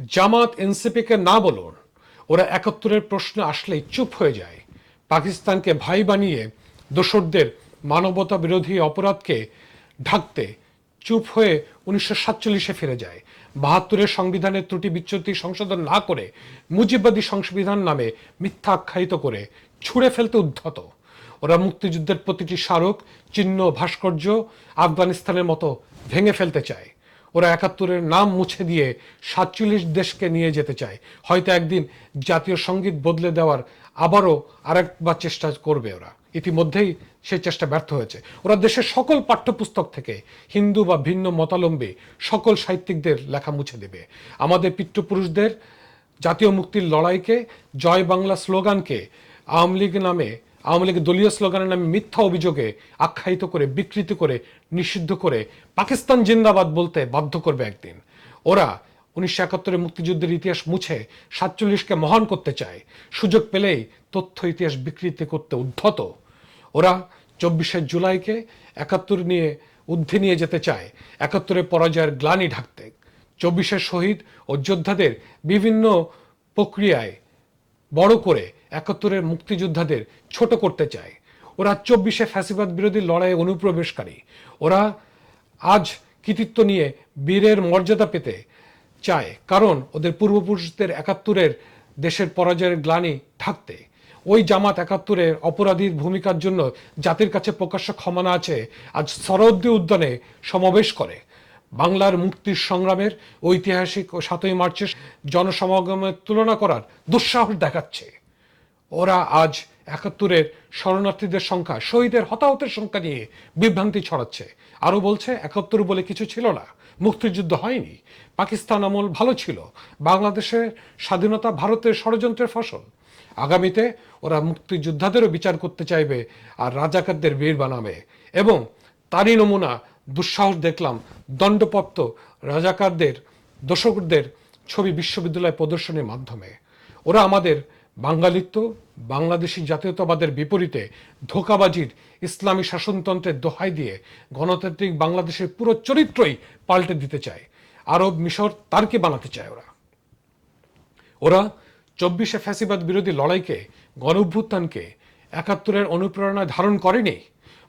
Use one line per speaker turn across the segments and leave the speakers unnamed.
জামাত এনসিপিকে না বলুন, ওরা একাত্তরের প্রশ্ন আসলেই চুপ হয়ে যায়। পাকিস্তানকে ভাই বানিয়ে দোসরদের মানবতা বিরোধী অপরাধকে ঢাকতে চুপ হয়ে উনিশশো সাতচল্লিশে ফিরে যায়। বাহাত্তরের সংবিধানের ত্রুটি বিচ্যুতি সংশোধন না করে মুজিববাদী সংবিধান নামে মিথ্যা আখ্যায়িত করে ছুঁড়ে ফেলতে উদ্ধত। ওরা মুক্তিযুদ্ধের প্রতিটি স্মারক, চিহ্ন, ভাস্কর্য আফগানিস্তানের মতো ভেঙে ফেলতে চায়। ওরা একাত্তরের নাম মুছে দিয়ে সাতচল্লিশ দেশকে নিয়ে যেতে চায়। হয়তো একদিন জাতীয় সংগীত বদলে দেওয়ার আবারও আরেকবার চেষ্টা করবে ওরা। ইতিমধ্যেই সেই চেষ্টা ব্যর্থ হয়েছে। ওরা দেশের সকল পাঠ্যপুস্তক থেকে হিন্দু বা ভিন্ন মতালম্বী সকল সাহিত্যিকদের লেখা মুছে দেবে। আমাদের পিতৃপুরুষদের জাতীয় মুক্তির লড়াইকে, জয় বাংলা স্লোগানকে আওয়ামী লীগ নামে আওয়ামী লীগের দলীয় স্লোগানের নামে মিথ্যা অভিযোগে আখ্যায়িত করে, বিকৃত করে, নিষিদ্ধ করে পাকিস্তান জিন্দাবাদ বলতে বাধ্য করবে একদিন। ওরা উনিশশো একাত্তরের মুক্তিযুদ্ধের ইতিহাস মুছে সাতচল্লিশকে মহান করতে চায়। সুযোগ পেলেই তথ্য ইতিহাস বিকৃতি করতে উদ্ধত। ওরা চব্বিশে জুলাইকে একাত্তর নিয়ে ঊর্ধ্বে নিয়ে যেতে চায়। একাত্তরে পরাজয়ের গ্লানি ঢাকতে। চব্বিশের শহীদ ও যোদ্ধাদের বিভিন্ন প্রক্রিয়ায় বড় করে একাত্তরের মুক্তিযোদ্ধাদের ছোট করতে চায়। ওরা চব্বিশে ফ্যাসিবাদ বিরোধী লড়াইয়ে অনুপ্রবেশকারী। ওরা আজ কৃতিত্ব নিয়ে বীরের মর্যাদা পেতে চায়, কারণ ওদের পূর্বপুরুষদের একাত্তরের দেশের পরাজয়ের গ্লানি থাকতে। ওই জামাত একাত্তরের অপরাধীর ভূমিকার জন্য জাতির কাছে প্রকাশ্য ক্ষমা আছে আজ সরহদ্দি উদ্যানে সমাবেশ করে। বাংলার মুক্তির সংগ্রামের ঐতিহাসিক ও সাতই মার্চের জনসমাগমের তুলনা করার দুঃসাহস দেখাচ্ছে। ওরা আজ একাত্তরের শরণার্থীদের সংখ্যা, শহীদের হতাহতের সংখ্যা নিয়ে বিভ্রান্তি ছড়াচ্ছে। আরও বলছে, একাত্তর বলে কিছু ছিল না, মুক্তিযুদ্ধ হয়নি। পাকিস্তান আমল ভালো ছিল, বাংলাদেশের স্বাধীনতা ভারতের ষড়যন্ত্রের ফসল। আগামীতে ওরা মুক্তিযোদ্ধাদেরও বিচার করতে চাইবে আর রাজাকারদের বীর বানাবে এবং তারই নমুনা দুঃসাহস দেখলাম। দণ্ডপ্রাপ্ত রাজাকারদের, দর্শকদের ছবি বিশ্ববিদ্যালয় প্রদর্শনের মাধ্যমে। ওরা আমাদের বাঙালিত্ব, বাংলাদেশি জাতীয়তাবাদের বিপরীতে ধোকাবাজির ইসলামী শাসনতন্ত্রের দোহাই দিয়ে গণতান্ত্রিক বাংলাদেশের পুরো চরিত্রই পাল্টে দিতে চায়। আরব মিশর তারকে বানাতে চায় ওরা? ওরা চব্বিশে ফ্যাসিবাদ বিরোধী লড়াইকে গণ একাত্তরের অনুপ্রেরণায় ধারণ করেনি?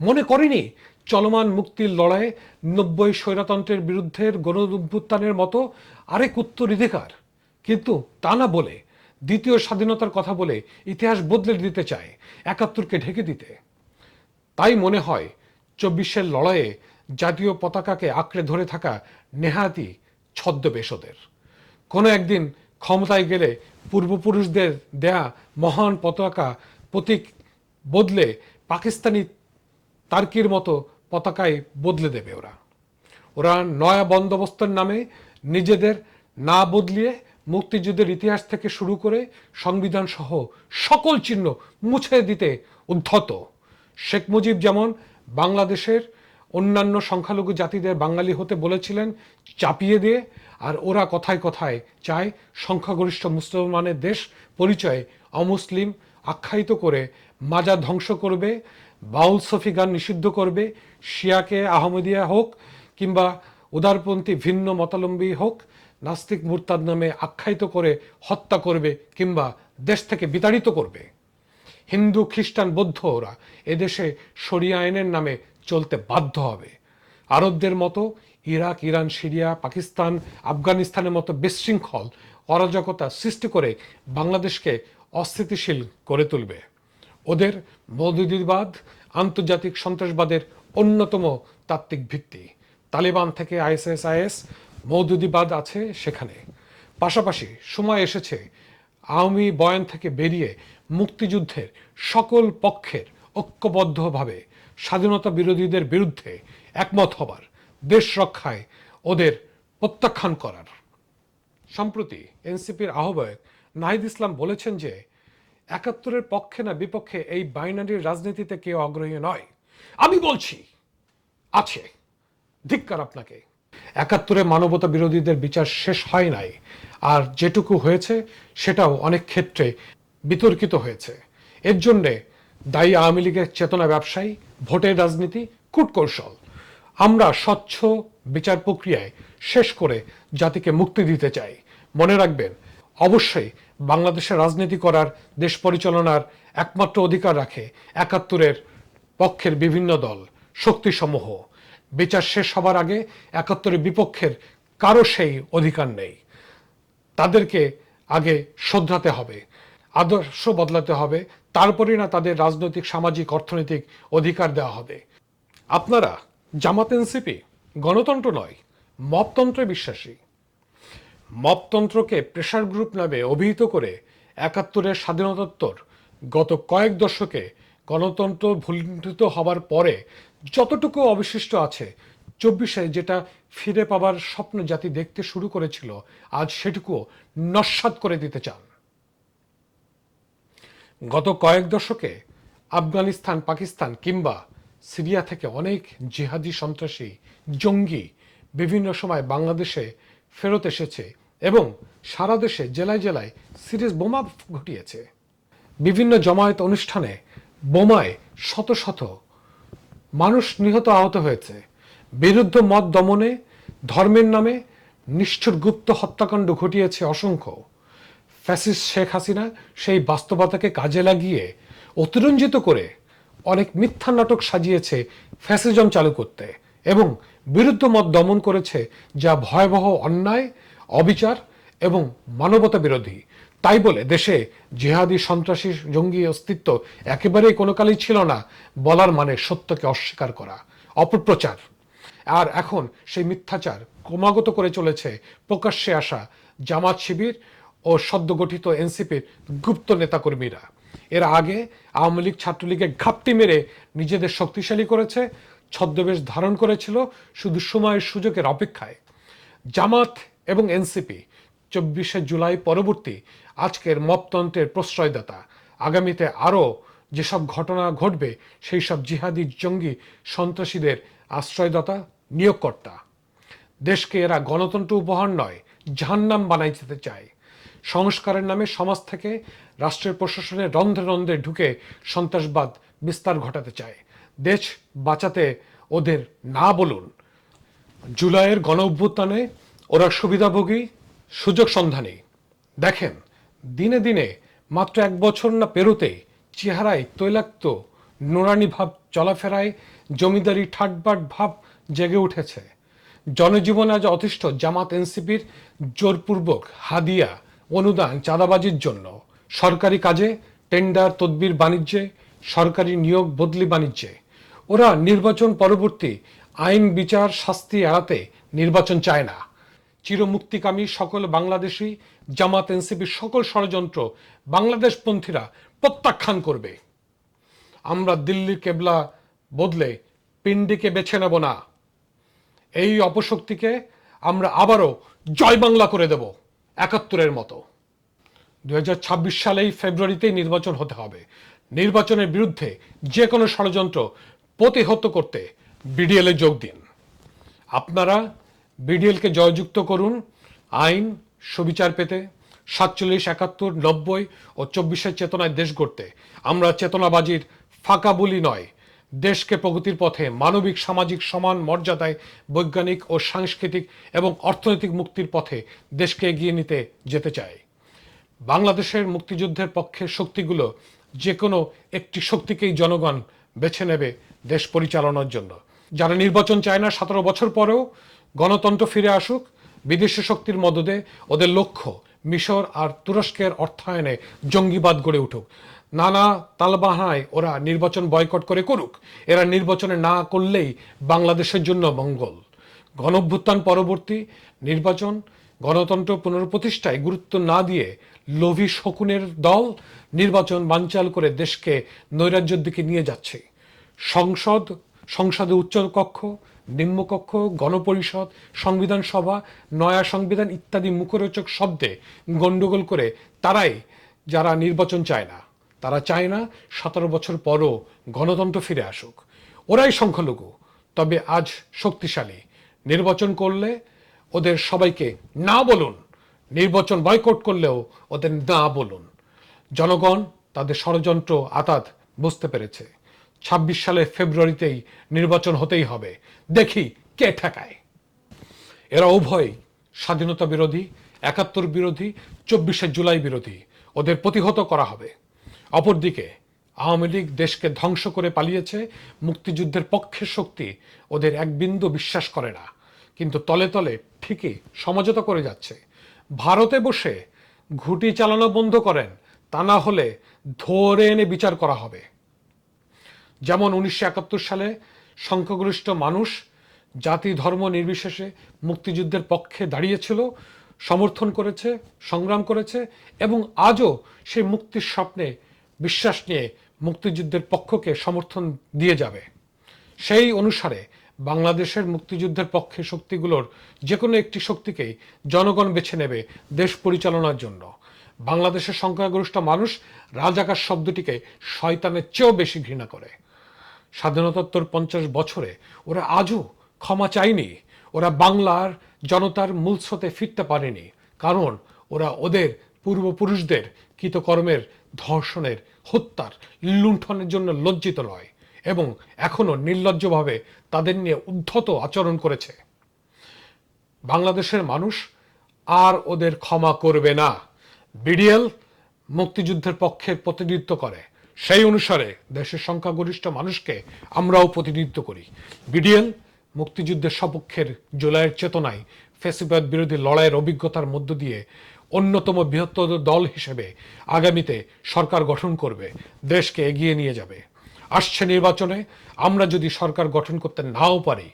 মনে করেনি চলমান মুক্তির লড়াইয়ে নব্বই স্বৈরতন্ত্রের বিরুদ্ধে গণ অভ্যুত্থানের মতো আরেক উত্তরাধিকার কিন্তু তা না বলে দ্বিতীয় স্বাধীনতার কথা বলে ইতিহাস বদলে দিতে চায় একাত্তরকে ঢেকে দিতে। তাই মনে হয় চব্বিশের লড়াইয়ে জাতীয় পতাকাকে আঁকড়ে ধরে থাকা নেহাতি ছদ্মবেশ ওদের কোনো একদিন ক্ষমতায় গেলে পূর্বপুরুষদের দেয়া মহান পতাকা প্রতীক বদলে পাকিস্তানি তার্কির মতো পতাকায় বদলে দেবে ওরা। ওরা নয়া বন্দোবস্তের নামে নিজেদের না বদলিয়ে মুক্তিযুদ্ধের ইতিহাস থেকে শুরু করে সংবিধান সহ সকল চিহ্ন মুছে দিতে উদ্ধত। শেখ মুজিব যেমন বাংলাদেশের অন্যান্য সংখ্যালঘু জাতিদের বাঙালি হতে বলেছিলেন চাপিয়ে দিয়ে, আর ওরা কথায় কথায় চায় সংখ্যাগরিষ্ঠ মুসলমানের দেশ পরিচয়ে অমুসলিম আখ্যায়িত করে মাজা ধ্বংস করবে বাউল সফি গান নিষিদ্ধ করবে, শিয়াকে আহমদিয়া হোক কিংবা উদারপন্থী ভিন্ন মতালম্বী হোক, নাস্তিক মুরতাদ নামে আখ্যায়িত করে হত্যা করবে কিংবা দেশ থেকে বিতাড়িত করবে। হিন্দু, খ্রিস্টান, বৌদ্ধ ওরা এদেশে শরিয়া আইনের নামে চলতে বাধ্য হবে। আরবদের মতো ইরাক, ইরান, সিরিয়া, পাকিস্তান, আফগানিস্তানের মতো বিশৃঙ্খল অরাজকতা সৃষ্টি করে বাংলাদেশকে অস্থিতিশীল করে তুলবে। ওদের মৌদুদিবাদ আন্তর্জাতিক সন্ত্রাসবাদের অন্যতম তাত্ত্বিক ভিত্তি। তালিবান থেকে আইএসএসআইএস মৌদুদিবাদ আছে সেখানে। পাশাপাশি সময় এসেছে আওয়ামী বয়ান থেকে বেরিয়ে মুক্তিযুদ্ধের সকল পক্ষের ঐক্যবদ্ধভাবে স্বাধীনতা বিরোধীদের বিরুদ্ধে একমত হবার, দেশ রক্ষায় ওদের প্রত্যাখ্যান করার। সম্প্রতি এনসিপির আহ্বায়ক নাহিদ ইসলাম বলেছেন যে একাত্তরের পক্ষে না বিপক্ষে এই বাইনারির রাজনীতিতে কেউ আগ্রহী নয়। আমি বলছি, আছে, ধিক্কার আপনাকে। একাত্তরে মানবতা বিরোধীদের বিচার শেষ হয় নাই, আর যেটুকু হয়েছে সেটাও অনেক ক্ষেত্রে বিতর্কিত হয়েছে। এর জন্যে দায়ী আওয়ামী লীগের চেতনা ব্যবসায়ী, ভোটের রাজনীতি, কূটকৌশল। আমরা স্বচ্ছ বিচার প্রক্রিয়ায় শেষ করে জাতিকে মুক্তি দিতে চাই। মনে রাখবেন অবশ্যই বাংলাদেশের রাজনীতি করার, দেশ পরিচালনার একমাত্র অধিকার রাখে একাত্তরের পক্ষের বিভিন্ন দল, শক্তিসমূহ। বিচার শেষ হবার আগে একাত্তরের বিপক্ষের কারও সেই অধিকার নেই। তাদেরকে আগে শোধরাতে হবে, আদর্শ বদলাতে হবে, তারপরেই না তাদের রাজনৈতিক, সামাজিক, অর্থনৈতিক অধিকার দেওয়া হবে। আপনারা জামাত এনসিপি গণতন্ত্র নয়, মপতন্ত্রে বিশ্বাসী। মপতন্ত্রকে প্রেশার গ্রুপ নামে অভিহিত করে একাত্তরের স্বাধীনতোত্তর গত কয়েক দশকে গণতন্ত্র ভুলুণ্ঠিত হবার পরে যতটুকু অবশিষ্ট আছে, চব্বিশে যেটা ফিরে পাবার স্বপ্ন জাতি দেখতে শুরু করেছিল, আজ সেটুকু নস্বাত করে দিতে চান। গত কয়েক দশকে আফগানিস্তান, পাকিস্তান কিংবা সিরিয়া থেকে অনেক জিহাদি সন্ত্রাসী, জঙ্গি বিভিন্ন সময় বাংলাদেশে ফেরত এসেছে। এবং সারা দেশে জেলায় জেলায় সিরিজ বোমা ঘটিয়েছে। বিভিন্ন জমায়েত অনুষ্ঠানে বোমায় শত শত মানুষ নিহত আহত হয়েছে। বিরুদ্ধ মত দমনে, ধর্মের নামে নিষ্ঠুর গুপ্ত হত্যাকাণ্ড ঘটিয়েছে অসংখ্য। ফ্যাসিস শেখ হাসিনা সেই বাস্তবতাকে কাজে লাগিয়ে অতিরঞ্জিত করে অনেক মিথ্যা নাটক সাজিয়েছে ফ্যাসিজম চালু করতে এবং বিরুদ্ধ মত দমন করেছে যা ভয়াবহ অন্যায় অবিচার এবং মানবতা বিরোধী। তাই বলে দেশে জেহাদি, সন্ত্রাসী, জঙ্গি অস্তিত্ব একেবারেই কোনো কালেই ছিল না, বলার মানে সত্যকে অস্বীকার করা, অপপ্রচার। আর এখন সেই মিথ্যাচার ক্রমাগত করে চলেছে প্রকাশ্যে আসা জামাত শিবির ও সদ্য গঠিত এনসিপির গুপ্ত নেতাকর্মীরা। এর আগে আওয়ামী লীগ ছাত্রলীগের ঘাপটি মেরে নিজেদের শক্তিশালী করেছে, ছদ্মবেশ ধারণ করেছিল শুধু সময়ের সুযোগের অপেক্ষায়। জামাত এবং এনসিপি, চব্বিশে জুলাই পরবর্তী আজকের মপতন্ত্রের প্রশ্রয়দাতা। আগামীতে আরও যেসব ঘটনা ঘটবে সেই সব জিহাদি জঙ্গি সন্ত্রাসীদের আশ্রয়দাতা, নিয়োগকর্তা। দেশকে এরা গণতন্ত্র উপহার নয়, জাহান্নাম বানাই যেতে চায়। সংস্কারের নামে সমাজ থেকে রাষ্ট্রের প্রশাসনের রন্ধ্রে রন্ধ্রে ঢুকে সন্ত্রাসবাদ বিস্তার ঘটাতে চায়। দেশ বাঁচাতে ওদের না বলুন। জুলাইয়ের গণ অভ্যুত্থানে ওরা সুবিধাভোগী, সুযোগ সন্ধানী। দেখেন, দিনে দিনে মাত্র এক বছর না পেরোতে চেহারায় তৈলাক্ত নোরানি ভাব চলাফেরায় জমিদারি ঠাটবাট ভাব জেগে উঠেছে। জনজীবন আজ অতিষ্ঠ জামাত এনসিপির জোরপূর্বক হাদিয়া অনুদান চাঁদাবাজির জন্য। সরকারি কাজে, টেন্ডার, তদবির বাণিজ্যে, সরকারি নিয়োগ, বদলি বাণিজ্যে। ওরা নির্বাচন পরবর্তী আইন, বিচার, শাস্তি এড়াতে নির্বাচন চায় না। চিরমুক্তিকামী সকল বাংলাদেশি, জামাত, এনসিপির সকল ষড়যন্ত্র বাংলাদেশপন্থীরা প্রত্যাখ্যান করবে। আমরা দিল্লির কেবলা বদলে পিন্ডিকে বেছে নেব না। এই অপশক্তিকে আমরা আবারও জয় বাংলা করে দেব একাত্তরের মতো। দু হাজার সালেই ফেব্রুয়ারিতেই নির্বাচন হতে হবে। নির্বাচনের বিরুদ্ধে যে কোনো ষড়যন্ত্র প্রতিহত করতে বিডিএলে যোগ দিন। আপনারা বিডিএলকে জয়যুক্ত করুন। আইন, সুবিচার পেতে। সাতচল্লিশ, একাত্তর, নব্বই ও চব্বিশের চেতনায় দেশ গড়তে। আমরা চেতনাবাজির ফাঁকা বলি নয়। দেশকে প্রগতির পথে মানবিক, সামাজিক, সমান মর্যাদায়, বৈজ্ঞানিক ও সাংস্কৃতিক এবং অর্থনৈতিক মুক্তির পথে দেশকে এগিয়ে নিতে যেতে চাই। বাংলাদেশের মুক্তিযুদ্ধের পক্ষে শক্তিগুলো যে কোনো একটি শক্তিকেই জনগণ বেছে নেবে দেশ পরিচালনার জন্য। যারা নির্বাচন চায় না, সতেরো বছর পরেও গণতন্ত্র ফিরে আসুক, বিদেশি শক্তির মদদে ওদের লক্ষ্য, মিশর আর তুরস্কের অর্থায়নে জঙ্গিবাদ গড়ে উঠুক। নানা তালবাহানায় ওরা নির্বাচন বয়কট করে করুক, এরা নির্বাচনে না করলেই বাংলাদেশের জন্য মঙ্গল। গণভ্যুত্থান পরবর্তী নির্বাচন গণতন্ত্র পুনঃপ্রতিষ্ঠায় গুরুত্ব না দিয়ে লোভী শকুনের দল নির্বাচন বানচাল করে দেশকে নৈরাজ্যের দিকে নিয়ে যাচ্ছে। সংসদ, সংসদে উচ্চকক্ষ নিম্নকক্ষ, গণপরিষদ, সংবিধান সভা, নয়া সংবিধান ইত্যাদি মুখরোচক শব্দে গণ্ডগোল করে তারাই যারা নির্বাচন চায় না, তারা চায় না সতেরো বছর পরও গণতন্ত্র ফিরে আসুক। ওরাই সংখ্যালঘু, তবে আজ শক্তিশালী। নির্বাচন করলে ওদের সবাইকে না বলুন, নির্বাচন বয়কট করলেও ওদের না বলুন। জনগণ তাদের ষড়যন্ত্র আতাত বুঝতে পেরেছে। ছাব্বিশ সালের ফেব্রুয়ারিতেই নির্বাচন হতেই হবে। দেখি কে ঠেকায়। এরা উভয় স্বাধীনতা বিরোধী, একাত্তর বিরোধী, চব্বিশে জুলাই বিরোধী। ওদের প্রতিহত করা হবে। অপরদিকে আওয়ামী লীগ দেশকে ধ্বংস করে পালিয়েছে। মুক্তিযুদ্ধের পক্ষের শক্তি ওদের এক বিন্দু বিশ্বাস করে না। কিন্তু তলে তলে ঠিকই সমঝোতা করে যাচ্ছে। ভারতে বসে ঘুটি চালানো বন্ধ করেন, তা না হলে ধরে এনে বিচার করা হবে। যেমন উনিশশো একাত্তর সালে সংখ্যাগরিষ্ঠ মানুষ জাতি, ধর্ম নির্বিশেষে মুক্তিযুদ্ধের পক্ষে দাঁড়িয়েছিল, সমর্থন করেছে, সংগ্রাম করেছে এবং আজও সেই মুক্তির স্বপ্নে বিশ্বাস নিয়ে মুক্তিযুদ্ধের পক্ষকে সমর্থন দিয়ে যাবে। সেই অনুসারে বাংলাদেশের মুক্তিযুদ্ধের পক্ষে শক্তিগুলোর যে কোনো একটি শক্তিকেই জনগণ বেছে নেবে দেশ পরিচালনার জন্য। বাংলাদেশের সংখ্যাগরিষ্ঠ মানুষ রাজাকার শব্দটিকে শয়তানের চেয়েও বেশি ঘৃণা করে। স্বাধীনতাত্তর পঞ্চাশ বছরে ওরা আজও ক্ষমা চায়নি। ওরা বাংলার জনতার মূল স্রোতে ফিরতে পারেনি। কারণ ওরা ওদের পূর্বপুরুষদের কৃতকর্মের ধর্ষণের হত্যার লুণ্ঠনের জন্য লজ্জিত নয় এবং এখনও নির্লজ্জভাবে তাদের নিয়ে উদ্ধত আচরণ করেছে। বাংলাদেশের মানুষ আর ওদের ক্ষমা করবে না। বিডিএল মুক্তিযুদ্ধের পক্ষে প্রতিনিধিত্ব করে। সেই অনুসারে দেশের সংখ্যাগরিষ্ঠ মানুষকে আমরাও প্রতিনিধিত্ব করি। বিডিএল মুক্তিযুদ্ধের সপক্ষের জুলাইয়ের চেতনায় ফেসিবাদ বিরোধী লড়াইয়ের অভিজ্ঞতার মধ্য দিয়ে অন্যতম বৃহত্তর দল হিসেবে আগামীতে সরকার গঠন করবে, দেশকে এগিয়ে নিয়ে যাবে। আসছে নির্বাচনে আমরা যদি সরকার গঠন করতে নাও পারি,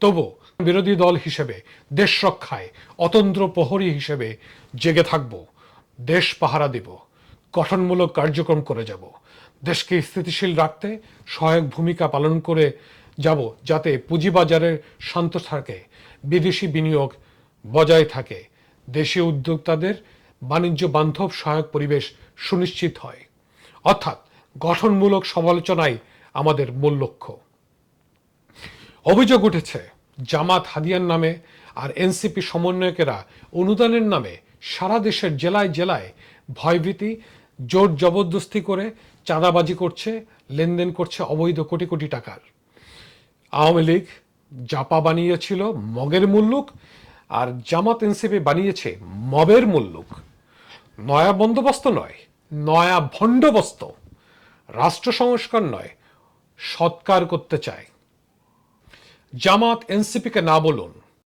তবু বিরোধী দল হিসেবে, দেশ রক্ষায়, অতন্ত্র প্রহরী হিসেবে জেগে থাকব, দেশ পাহারা দেব, গঠনমূলক কার্যক্রম করে যাব। দেশকে স্থিতিশীল রাখতে সহায়ক ভূমিকা পালন করে যাব যাতে পুঁজিবাজারের শান্ত থাকে, বিদেশি বিনিয়োগ বজায় থাকে, দেশীয় উদ্যোক্তাদের বাণিজ্য বান্ধব সহায়ক পরিবেশ সুনিশ্চিত হয়। অর্থাৎ গঠনমূলক সমালোচনাই আমাদের মূল লক্ষ্য। অভিযোগ উঠেছে, জামাত হাদিয়ার নামে আর এনসিপি সমন্বয়কেরা অনুদানের নামে সারা দেশের জেলায় জেলায় ভয়ভীতি জোর জবরদস্তি করে চাঁদাবাজি করছে, লেনদেন করছে অবৈধ কোটি কোটি টাকার। আওয়ামী লীগ জাপা বানিয়েছিল মগের মুল্লুক আর জামাত এনসিপি বানিয়েছে মবের মুল্লুক। নয়া বন্দোবস্ত নয়, নয়া ভণ্ডবস্ত। রাষ্ট্র সংস্কার নয়, সৎকার করতে চায়। জামাত এনসিপিকে না বলুন